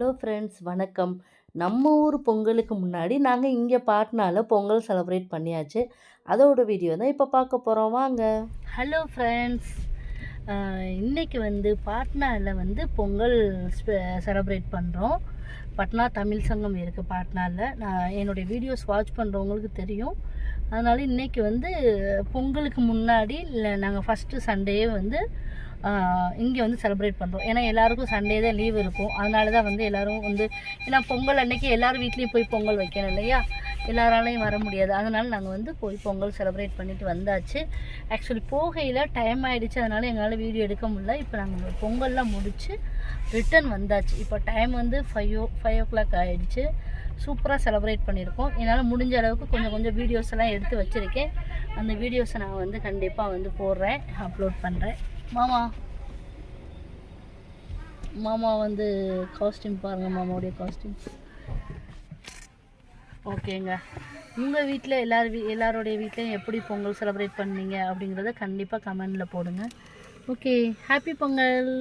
Hello friends வணக்கம். நம்ம ஊர் பொங்கலுக்கு முன்னாடி நாங்கள் இங்கே பாட்னாவில் பொங்கல் செலப்ரேட் பண்ணியாச்சு. அதோட வீடியோ தான் இப்போ பார்க்க போகிறோம் வாங்க. ஹலோ ஃப்ரெண்ட்ஸ் இன்றைக்கி வந்து பாட்னாவில் வந்து பொங்கல் செலப்ரேட் பண்ணுறோம் பட்னா தமிழ் சங்கம் இருக்குது பாட்னாவில் நான் என்னுடைய வீடியோஸ் வாட்ச் பண்ணுறவங்களுக்கு தெரியும். அதனால் இன்றைக்கி வந்து பொங்கலுக்கு முன்னாடி இல்லை நாங்கள் ஃபஸ்ட்டு சண்டே வந்து இங்கே வந்து செலிப்ரேட் பண்ணுறோம் ஏன்னா எல்லாருக்கும் சண்டே தான் லீவ் இருக்கும். அதனால தான் வந்து எல்லோரும் வந்து ஏன்னா பொங்கல் அன்னைக்கு எல்லோரும் வீட்லேயும் போய் பொங்கல் வைக்கணும் இல்லையா? எல்லாராலையும் வர முடியாது. அதனால் நாங்கள் வந்து போய் பொங்கல் செலிப்ரேட் பண்ணிட்டு வந்தாச்சு. ஆக்சுவலி போகையில் டைம் ஆகிடுச்சு அதனால் எங்களால் வீடியோ எடுக்க முடியல. இப்போ நாங்கள் பொங்கல்லாம் முடித்து ரிட்டன் வந்தாச்சு. இப்போ டைம் வந்து five o five o'clock ஆகிடுச்சு சூப்பராக செலிப்ரேட் பண்ணியிருக்கோம். என்னால் முடிஞ்ச அளவுக்கு கொஞ்சம் கொஞ்சம் வீடியோஸ் எல்லாம் எடுத்து வச்சுருக்கேன். அந்த வீடியோஸை நான் வந்து கண்டிப்பாக வந்து போடுறேன் அப்லோட் பண்ணுறேன் மாமா. மாமா வந்து காஸ்டியூம் பாருங்கள் மாமாவுடைய காஸ்டியூம் ஓகேங்க. உங்கள் வீட்டில் எல்லார் வீ எல்லாருடைய வீட்லேயும் எப்படி பொங்கல் செலிப்ரேட் பண்ணீங்க அப்படிங்கிறத கண்டிப்பாக கமெண்டில் போடுங்க. Okay happy Pongal.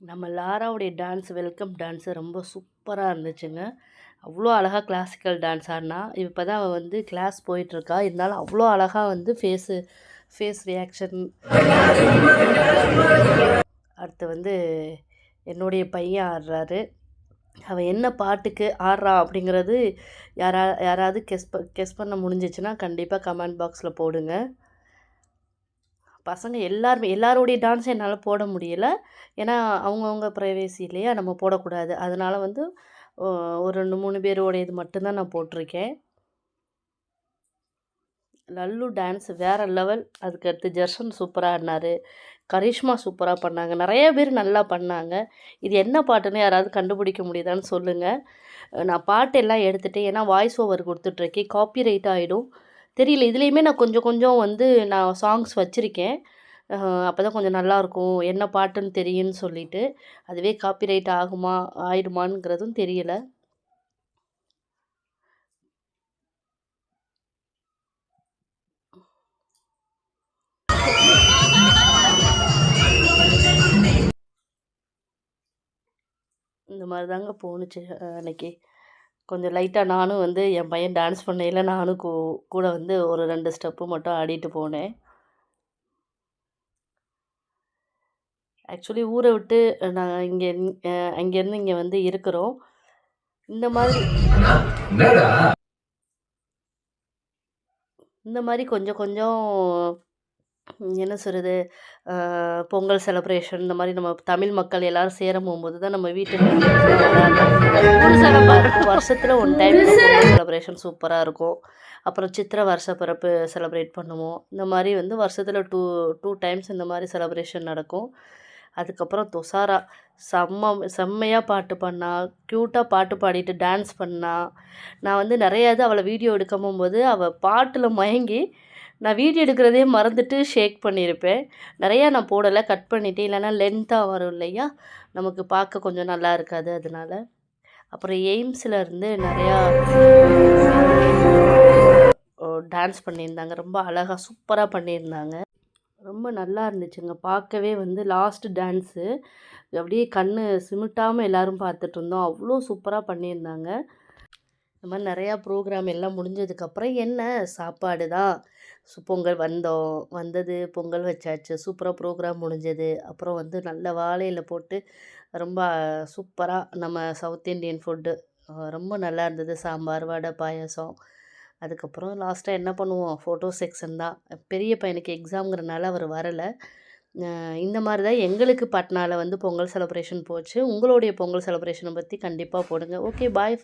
நம்ம லாராவுடைய டான்ஸ் வெல்கம் டான்ஸு ரொம்ப சூப்பராக இருந்துச்சுங்க. அவ்வளோ அழகாக கிளாசிக்கல் டான்ஸ் ஆடினா. இப்போ தான் அவள் வந்து கிளாஸ் போயிட்டுருக்கா. இருந்தாலும் அவ்வளோ அழகாக வந்து ஃபேஸு ஃபேஸ் ரியாக்ஷன் அடுத்து வந்து என்னுடைய பையன் ஆடுறாரு. அவன் என்ன பாட்டுக்கு ஆடுறா அப்படிங்கிறது யாரா யாராவது கெஸ் ப கெஸ் பண்ண முடிஞ்சிச்சுன்னா கண்டிப்பாக கமெண்ட் பாக்ஸில் போடுங்க. பசங்க எல்லாருமே எல்லாருடைய டான்ஸும் என்னால் போட முடியலை. ஏன்னா அவங்கவுங்க ப்ரைவேசி இல்லையா? நம்ம போடக்கூடாது. அதனால் வந்து ஒரு ரெண்டு மூணு பேரோடைய இது மட்டும்தான் நான் போட்டிருக்கேன். லல்லு டான்ஸ் வேறு லெவல் அதுக்கடுத்து ஜெர்ஷன் சூப்பராக ஆடினார். கரிஷ்மா சூப்பராக பண்ணாங்க. நிறைய பேர் நல்லா பண்ணாங்க. இது என்ன பாட்டுன்னு யாராவது கண்டுபிடிக்க முடியுதான்னு சொல்லுங்கள் நான் பாட்டெல்லாம் எடுத்துகிட்டேன் எடுத்துகிட்டு ஏன்னா வாய்ஸ் ஓவர் கொடுத்துட்ருக்கேன் காப்பி ரைட் ஆகிடும் தெரியல. இதுலேயுமே நான் கொஞ்சம் கொஞ்சம் வந்து நான் சாங்ஸ் வச்சுருக்கேன். அப்போ தான் கொஞ்சம் நல்லாயிருக்கும் என்ன பாட்டுன்னு தெரியும்னு சொல்லிட்டு அதுவே காப்பிரைட் ஆகுமா ஆயிடுமாங்கிறதும் தெரியல. இந்த மாதிரி தாங்க போணுச்சு அன்னைக்கு. கொஞ்சம் லைட்டாக நானும் வந்து என் பையன் டான்ஸ் பண்ணையில் நானும் கூ கூட வந்து ஒரு ரெண்டு ஸ்டெப்பு மட்டும் ஆடிட்டு போனேன். ஆக்சுவலி ஊரை விட்டு நாங்கள் இங்கே அங்கேருந்து இங்கே வந்து இருக்கிறோம். இந்த மாதிரி இந்த மாதிரி கொஞ்சம் கொஞ்சம் என்ன சொல்கிறது பொங்கல் செலப்ரேஷன் இந்த மாதிரி நம்ம தமிழ் மக்கள் எல்லோரும் சேரும் போகும்போது தான் நம்ம வீட்டில் வருஷத்தில் ஒன் டைம் செலப்ரேஷன் சூப்பராக இருக்கும். அப்புறம் சித்திர வருஷ பிறப்பு செலப்ரேட் பண்ணுவோம். இந்த மாதிரி வந்து வருஷத்தில் டூ டூ டைம்ஸ் இந்த மாதிரி செலப்ரேஷன் நடக்கும். அதுக்கப்புறம் துஷாரா செம்ம செம்மையாக பாட்டு பண்ணா க்யூட்டாக பாட்டு பாடிட்டு டான்ஸ் பண்ணா. நான் வந்து நிறையா இது அவளை வீடியோ எடுக்கும் போது அவள் பாட்டில் மயங்கி நான் வீடியோ எடுக்கிறதே மறந்துட்டு ஷேக் பண்ணியிருப்பேன். நிறையா நான் போடலை கட் பண்ணிவிட்டு இல்லைன்னா லென்த்தாக வரும் இல்லையா? நமக்கு பார்க்க கொஞ்சம் நல்லா இருக்காது அதனால். அப்புறம் எய்ம்ஸில் இருந்து நிறையா டான்ஸ் பண்ணியிருந்தாங்க. ரொம்ப அழகாக சூப்பராக பண்ணியிருந்தாங்க. ரொம்ப நல்லா இருந்துச்சுங்க. பார்க்கவே வந்து லாஸ்ட் டான்ஸு அப்படியே கண் சிமிட்டாமல் எல்லோரும் பார்த்துட்டு இருந்தோம். அவ்வளோ சூப்பராக பண்ணியிருந்தாங்க. இந்த மாதிரி நிறையா ப்ரோக்ராம் எல்லாம் முடிஞ்சதுக்கப்புறம் என்ன? சாப்பாடு தான். பொங்கல் வந்தோம். வந்தது பொங்கல் வச்சாச்சு. சூப்பராக ப்ரோக்ராம் முடிஞ்சது. அப்புறம் வந்து நல்ல வாழையில் போட்டு ரொம்ப சூப்பராக நம்ம சவுத் இண்டியன் ஃபுட்டு ரொம்ப நல்லா இருந்தது. சாம்பார் வடை பாயாசம். அதுக்கப்புறம் லாஸ்ட்டாக என்ன பண்ணுவோம்? ஃபோட்டோ செக்ஷன் தான். பெரிய பையனுக்கு எக்ஸாம்ங்கிறனால அவர் வரலை. இந்த மாதிரி தான் எங்களுக்கு பட்னாவில் வந்து பொங்கல் செலப்ரேஷன் போச்சு. உங்களுடைய பொங்கல் செலப்ரேஷனை பற்றி கண்டிப்பாக போடுங்க. Okay bye